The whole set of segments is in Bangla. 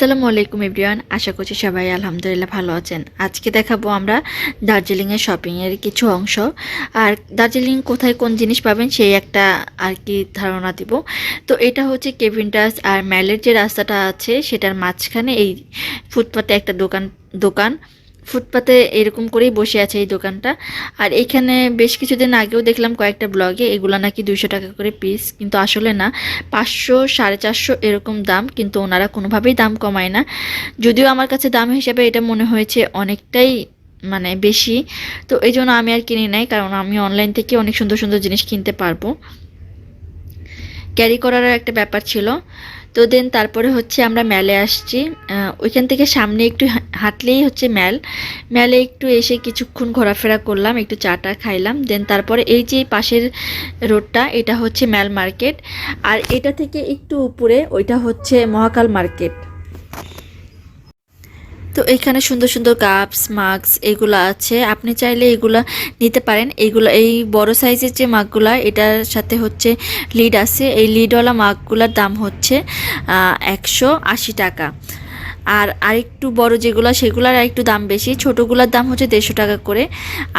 আসসালামু আলাইকুম এভরিওয়ান, আশা করছি সবাই আলহামদুলিল্লাহ ভালো আছেন। আজকে দেখাবো আমরা দার্জিলিংয়ের শপিংয়ের কিছু অংশ। আর দার্জিলিং কোথায় কোন জিনিস পাবেন সেই একটা আর কি ধারণা দিব। তো এটা হচ্ছে কেভিনটাস আর ম্যালের যে রাস্তাটা আছে সেটার মাঝখানে এই ফুটপাতে একটা দোকান দোকান। ফুটপাতে এরকম করেই বসে আছে এই দোকানটা। আর এখানে বেশ কিছুদিন আগেও দেখলাম কয়েকটা ব্লগে, এগুলো নাকি দুশো টাকা করে পিস কিন্তু আসলে না, পাঁচশো, সাড়ে চারশো এরকম দাম, কিন্তু ওনারা কোনোভাবেই দাম কমায় না। যদিও আমার কাছে দাম হিসেবে এটা মনে হয়েছে অনেকটাই মানে বেশি, তো এই জন্য আমি আর কিনি নাই, কারণ আমি অনলাইন থেকে অনেক সুন্দর সুন্দর জিনিস কিনতে পারব। ক্যারি করারও একটা ব্যাপার ছিল। তো দেন তারপরে হচ্ছে আমরা ম্যালে আসছি। ওইখান থেকে সামনে একটু হাঁটলেই হচ্ছে ম্যাল। ম্যালে একটু এসে কিছুক্ষণ ঘোরাফেরা করলাম, একটু চাটা খাইলাম। দেন তারপরে এই যে পাশের রোডটা, এটা হচ্ছে ম্যাল মার্কেট। আর এটা থেকে একটু উপরে, ওইটা হচ্ছে মহাকাল মার্কেট। তো এখানে সুন্দর সুন্দর কাপস মাস্ক এগুলো আছে। আপনি চাইলে এগুলা নিতে পারেন। এগুলো এই বড় সাইজের যে মাগগুলা এটার সাথে হচ্ছে লিড আছে। এই লিডওয়ালা মাগগুলার দাম হচ্ছে একশো আশি টাকা। আর আরেকটু বড় যেগুলো সেগুলোর একটু দাম বেশি। ছোটোগুলোর দাম হচ্ছে দেড়শো টাকা করে।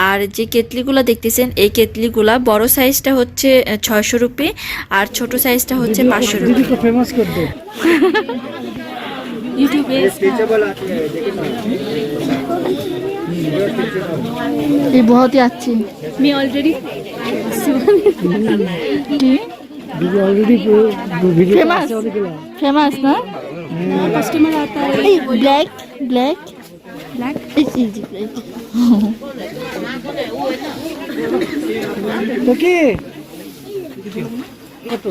আর যে কেতলিগুলো দেখতেছেন এই কেতলিগুলা বড় সাইজটা হচ্ছে ছয়শো রুপি। আর ছোট সাইজটা হচ্ছে পাঁচশো রুপি। दीदी को फेमस कर दो ये बहुत ही अच्छी मी ऑलरेडी दीदी ऑलरेडी वीडियो फेमस फेमस ना कस्टमर आता है black black black easy black তো কি কত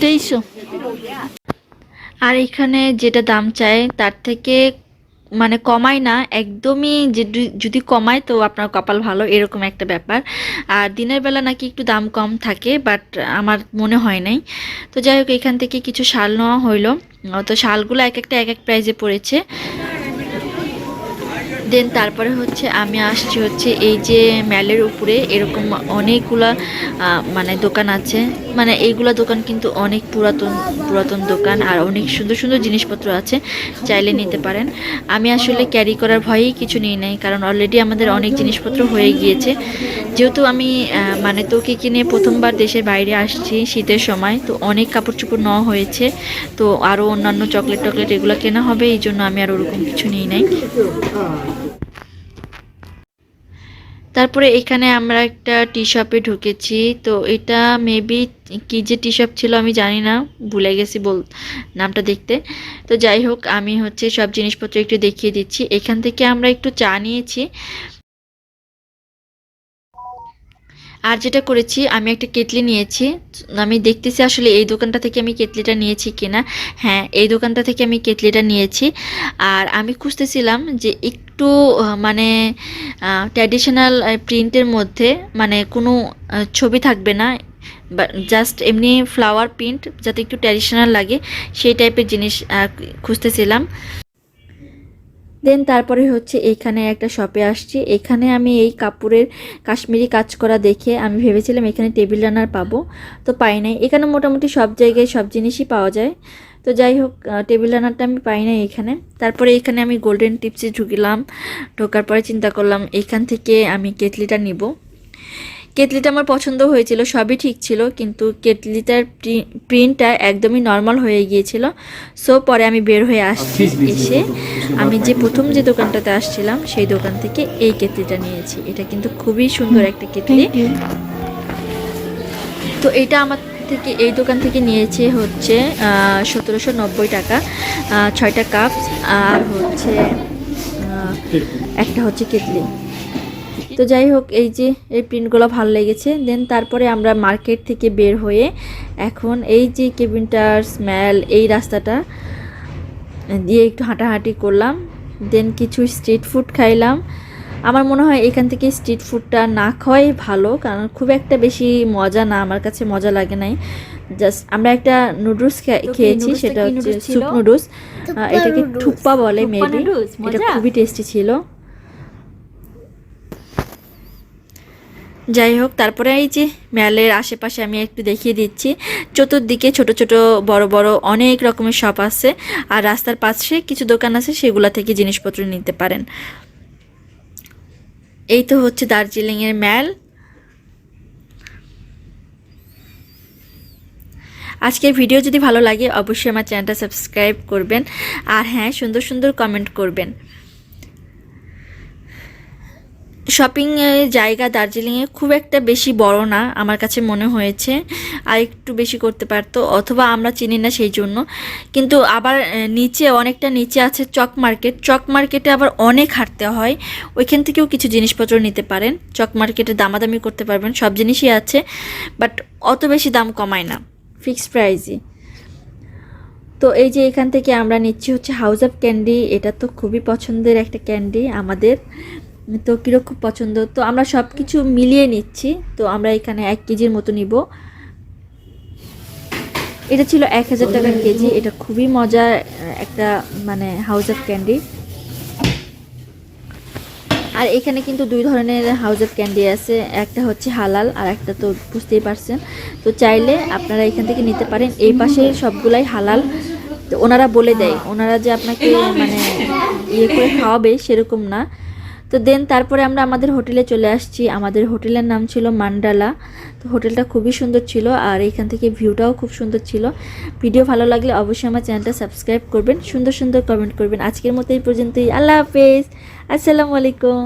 তেইশশো আর এখানে যেটা দাম চায়, তার থেকে মানে কমায় না, একদমই যদি কমায় তো আপনার কপাল ভালো, এরকম একটা ব্যাপার। আর দিনের বেলা নাকি একটু দাম কম থাকে, বাট আমার মনে হয় নাই। তো যাই হোক, এখান থেকে কিছু শাল নেওয়া হইল। তো শালগুলো এক একটা এক এক প্রাইজে পড়েছে। দেন তারপরে হচ্ছে আমি আসছি হচ্ছে এই যে ম্যালের উপরে, এরকম অনেকগুলা মানে দোকান আছে। মানে এইগুলা দোকান কিন্তু অনেক পুরাতন পুরাতন দোকান আর অনেক সুন্দর সুন্দর জিনিসপত্র আছে, চাইলে নিতে পারেন। আমি আসলে ক্যারি করার ভয়েই কিছু নিই নাই, কারণ অলরেডি আমাদের অনেক জিনিসপত্র হয়ে গিয়েছে। যেহেতু আমি মানে তোকে কিনে প্রথমবার দেশের বাইরে আসছি শীতের সময়, তো অনেক কাপড় চোপড় নেওয়া হয়েছে, তো আরও অন্যান্য চকলেট টকলেট এগুলো কেনা হবে, এই জন্য আমি আর ওরকম কিছু নিই নাই। তারপরে এখানে আমরা একটা টি শপে ঢুকেছি। তো এটা মেবি কি যে টি শপ ছিল আমি জানি না, ভুলে গেছি বল, নামটা দেখতে। তো যাই হোক, আমি হচ্ছে সব জিনিসপত্র একটু দেখিয়ে দিচ্ছি। এখান থেকে আমরা একটু চা নিয়েছি। আর যেটা করেছি, আমি একটা কেটলি নিয়েছি। আমি দেখতেছি আসলে এই দোকানটা থেকে আমি কেটলিটা নিয়েছি কিনা। হ্যাঁ এই দোকানটা থেকে আমি কেটলিটা নিয়েছি। আর আমি খুঁজতেছিলাম যে একটু মানে ট্র্যাডিশনাল প্রিন্টের মধ্যে মানে কোনো ছবি থাকবে না। জাস্ট এমনি ফ্লাওয়ার প্রিন্ট যাতে একটু ট্র্যাডিশনাল লাগে, সেই টাইপের জিনিস খুঁজতেছিলাম। দেন তারপরে হচ্ছে এইখানে একটা শপে আসছি। এখানে আমি এই কাপড়ের কাশ্মীরি কাজ করা দেখে আমি ভেবেছিলাম এখানে টেবিল রানার পাবো, তো পাই নাই। এখানে মোটামুটি সব জায়গায় সব জিনিসই পাওয়া যায়। তো যাই হোক টেবিল রানারটা আমি পাই নাই এখানে। তারপরে এখানে আমি গোল্ডেন টিপসে ঢুকিলাম, ঢোকার পরে চিন্তা করলাম এখান থেকে আমি কেটলিটা নিব। কেটলিটা আমার পছন্দ হয়েছিল সবই ঠিক ছিল কিন্তু কেটলিটার প্রিন্টটা একদমই নর্মাল হয়ে গিয়েছিল। সো পরে আমি বের হয়ে আসছি এসে আমি যে প্রথম যে দোকানটাতে আসছিলাম সেই দোকান থেকে এই কেটলিটা নিয়েছি। এটা কিন্তু খুবই সুন্দর একটা কেটলি। তো এটা আমার থেকে এই দোকান থেকে নিয়েছে হচ্ছে সতেরোশো নব্বই টাকা ছয়টা কাপ আর হচ্ছে একটা হচ্ছে কেটলি। তো যাই হোক এই যে এই প্রিন্টগুলো ভালো লেগেছে। দেন তারপরে আমরা মার্কেট থেকে বের হয়ে এখন এই যে কেবিনটার স্মেল এই রাস্তাটা দিয়ে একটু হাঁটাহাঁটি করলাম। দেন কিছু স্ট্রিট ফুড খাইলাম। আমার মনে হয় এখান থেকে স্ট্রিট ফুডটা না খাওয়াই ভালো কারণ খুব একটা বেশি মজা না আমার কাছে মজা লাগে নাই। জাস্ট আমরা একটা নুডলস খেয়েছি সেটা হচ্ছে স্যুপ নুডলস এটাকে থুপ্পা বলে মেবি এটা খুবই টেস্টি ছিল। যাই হোক, তারপরে এই যে মেলের আশেপাশে আমি একটু দেখিয়ে দিচ্ছি। চতুর্দিকে ছোট ছোট, বড় বড় অনেক রকমের শপ আছে। আর রাস্তার পাশে কিছু দোকান আছে, সেগুলা থেকে জিনিসপত্র নিতে পারেন। এই তো হচ্ছে দার্জিলিংয়ের ম্যাল। আজকের ভিডিও যদি ভালো লাগে, অবশ্যই আমার চ্যানেলটা সাবস্ক্রাইব করবেন। আর হ্যাঁ সুন্দর সুন্দর কমেন্ট করবেন। শপিং জায়গা দার্জিলিংয়ে খুব একটা বেশি বড় না, আমার কাছে মনে হয়েছে। আর একটু বেশি করতে পারতো, অথবা আমরা চিনি না সেই জন্য। কিন্তু আবার নিচে, অনেকটা নিচে আছে চক মার্কেট। চক মার্কেটে আবার অনেক হাঁটতে হয়। ওইখান থেকেও কিছু জিনিসপত্র নিতে পারেন। চক মার্কেটে দামাদামি করতে পারবেন, সব জিনিসই আছে। বাট অত বেশি দাম কমায় না, ফিক্সড প্রাইসই। তো এই যে এখান থেকে আমরা নিচ্ছি হচ্ছে হাউস অফ ক্যান্ডি এটা তো খুবই পছন্দের একটা ক্যান্ডি আমাদের। তো কীরকম পছন্দ? তো আমরা সব কিছু মিলিয়ে নিচ্ছি। তো আমরা এখানে এক কেজির মতো নিব। এটা ছিল এক হাজার টাকা কেজি। এটা খুবই মজার একটা মানে হাউস অফ ক্যান্ডি আর এখানে কিন্তু দুই ধরনের হাউস অফ ক্যান্ডি আছে। একটা হচ্ছে হালাল আর একটা তো বুঝতেই পারছেন। তো চাইলে আপনারা এখান থেকে নিতে পারেন। এই পাশে সবগুলাই হালাল। তো ওনারা বলে দেয়, ওনারা যে আপনাকে মানে ইয়ে করে খাওয়াবে সেরকম না। তো দেন তারপরে আমরা আমাদের হোটেলে চলে আসছি। আমাদের হোটেলের নাম ছিল মান্ডালা। তো হোটেলটা খুবই সুন্দর ছিল আর এখান থেকে ভিউটাও খুব সুন্দর ছিল। ভিডিও ভালো লাগলে অবশ্যই আমার চ্যানেলটা সাবস্ক্রাইব করবেন, সুন্দর সুন্দর কমেন্ট করবেন। আজকের মতো এই পর্যন্তই। আল্লাহ হাফেজ। আসসালামু আলাইকুম।